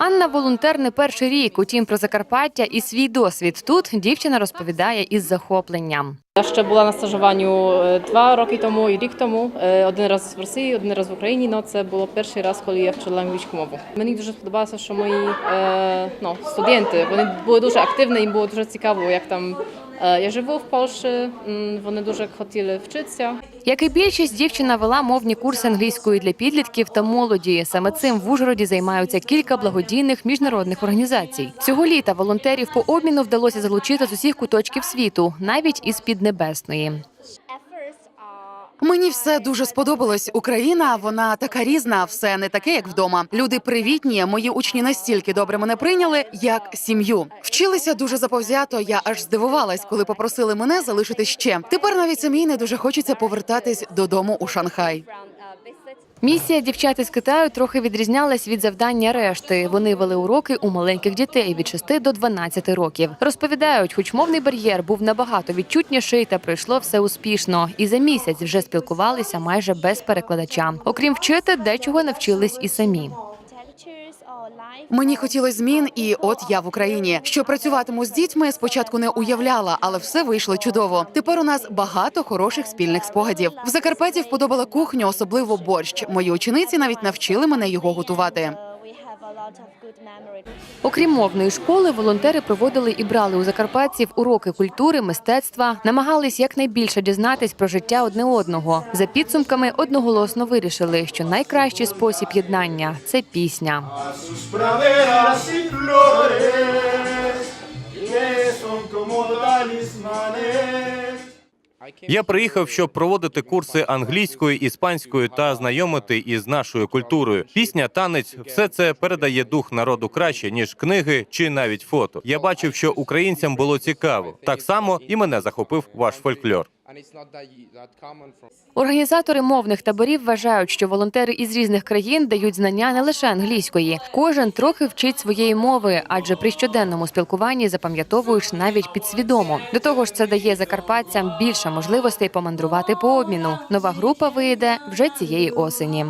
Анна волонтер не перший рік. Утім, про Закарпаття і свій досвід тут дівчина розповідає із захопленням. Я ще була на стажуванню е, два роки тому і рік тому. Е, Один раз в Росії, один раз в Україні. але це було перший раз, коли я вчила англійську мову. Мені дуже сподобалося, що мої е, ну, студенти вони були дуже активні, їм було дуже цікаво, як там я живу в Польщі. Вони дуже хотіли вчитися. Як і більшість, дівчина вела мовні курси англійської для підлітків та молоді. Саме цим в Ужгороді займаються кілька благодійних міжнародних організацій. Цього літа волонтерів по обміну вдалося залучити з усіх куточків світу, навіть із Піднебесної. Мені все дуже сподобалось. Україна, вона така різна, все не таке, як вдома. Люди привітні. Мої учні настільки добре мене прийняли, як сім'ю. Вчилися дуже заповзято. Я аж здивувалась, коли попросили мене залишити ще. Тепер навіть самій не дуже хочеться повертатись додому у Шанхай. Місія дівчат із Китаю трохи відрізнялась від завдання решти. Вони вели уроки у маленьких дітей від 6 до 12 років. Розповідають, хоч мовний бар'єр був набагато відчутніший, та пройшло все успішно. І за місяць вже спілкувалися майже без перекладача. Окрім вчити, дечого навчились і самі. Мені хотілося змін, і от я в Україні. Що працюватиму з дітьми, спочатку не уявляла, але все вийшло чудово. Тепер у нас багато хороших спільних спогадів. В Закарпатті вподобала кухню, особливо борщ. Мої учениці навіть навчили мене його готувати. Окрім мовної школи, волонтери проводили і брали у закарпатців уроки культури, мистецтва, намагались якнайбільше дізнатись про життя одне одного. За підсумками одноголосно вирішили, що найкращий спосіб єднання це пісня. son como talismanes. Я приїхав, щоб проводити курси англійської, іспанської та знайомити із нашою культурою. Пісня, танець, все це передає дух народу краще ніж книги чи навіть фото. Я бачив, що українцям було цікаво. Так само і мене захопив ваш фольклор. Організатори мовних таборів вважають, що волонтери із різних країн дають знання не лише англійської. Кожен трохи вчить своєї мови, адже при щоденному спілкуванні запам'ятовуєш навіть підсвідомо. До того ж, це дає закарпатцям більше можливостей помандрувати по обміну. Нова група вийде вже цієї осені.